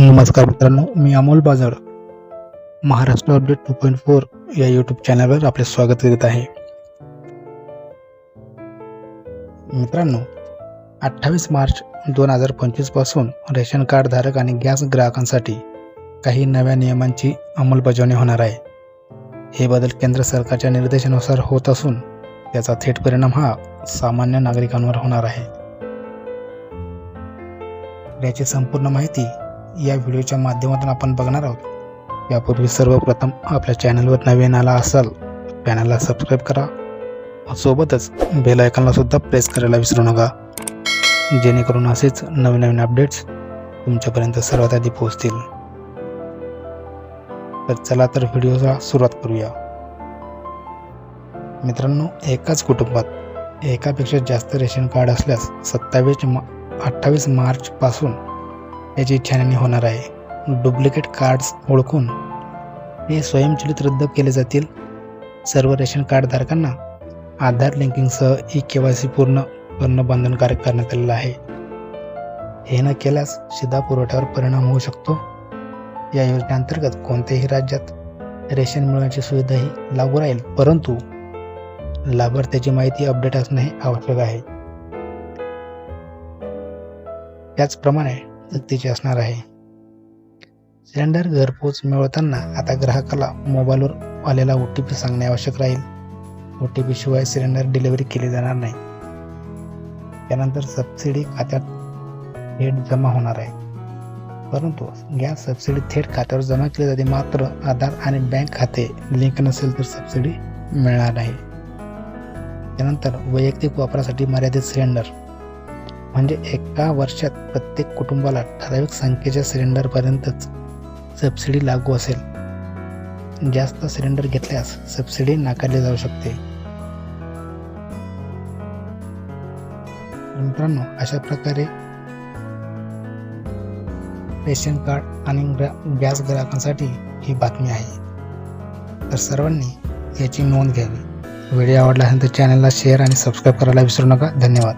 नमस्कार मित्रांनो मी Amol Bajar. Maharashtra update two point four या यूट्यूब चॅनलवर आपले स्वागत करीत आहे. मित्रांनो अठ्ठावीस मार्च दोन हजार पंचवीसपासून रेशन कार्ड धारक आणि गॅस ग्राहकांसाठी काही नव्या नियमांची अंमलबजावणी होणार आहे. हे बदल केंद्र सरकारच्या निर्देशानुसार होत असून त्याचा थेट परिणाम हा सामान्य नागरिकांवर होणार आहे. याची संपूर्ण माहिती या व्हिडिओच्या माध्यमातून आपण बघणार आहोत. यापूर्वी सर्वप्रथम आपल्या चॅनलवर नवीन आला असाल चॅनलला सबस्क्राईब करा. सोबतच बेल आयकॉनला सुद्धा प्रेस करायला विसरू नका. जेणेकरून असेच नवीन नवीन अपडेट्स तुमच्यापर्यंत सर्वात आधी पोहोचतील. तर चला तर व्हिडिओला सुरुवात करूया. मित्रांनो एकाच कुटुंबात एकापेक्षा जास्त रेशन कार्ड असल्यास सत्तावीस मा अठ्ठावीस मार्चपासून याची छाननी होणार आहे. डुप्लिकेट कार्ड्स ओळखून हे स्वयंचलित रद्द केले जातील. सर्व रेशन कार्डधारकांना आधार लिंकिंगसह ई के वाय सी पूर्ण करणं बंधनकारक करण्यात आलेलं आहे. हे न केल्यास शिधा पुरवठ्यावर परिणाम होऊ शकतो. या योजनेअंतर्गत कोणत्याही राज्यात रेशन मिळवण्याची सुविधाही लागू राहील परंतु लाभार्थ्याची माहिती अपडेट असणे हे आवश्यक आहे. त्याचप्रमाणे सक्तीचे असणार आहे. सिलेंडर घरपोच मिळवताना आता ग्राहकाला मोबाईलवर आलेला ओ टी पी सांगणे आवश्यक राहील. ओ टी पी शिवाय सिलेंडर डिलिव्हरी केली जाणार नाही. त्यानंतर सबसिडी खात्यात थेट जमा होणार आहे. परंतु गॅस सबसिडी थेट खात्यावर जमा केली जाते मात्र आधार आणि बँक खाते लिंक नसेल तर सबसिडी मिळणार नाही. त्यानंतर वैयक्तिक वापरासाठी मर्यादित सिलेंडर म्हणजे एका वर्षात प्रत्येक कुटुंबाला ठराविक संख्येच्या सिलेंडरपर्यंतच सबसिडी लागू असेल. जास्त सिलेंडर घेतल्यास सबसिडी नाकारली जाऊ शकते. मित्रांनो अशा प्रकारे रेशन कार्ड आणि ग्रा- गॅस ग्राहकांसाठी ही बातमी आहे. तर सर्वांनी याची नोंद घ्यावी. व्हिडिओ आवडला असेल तर चॅनलला शेअर आणि सबस्क्राईब करायला विसरू नका. धन्यवाद.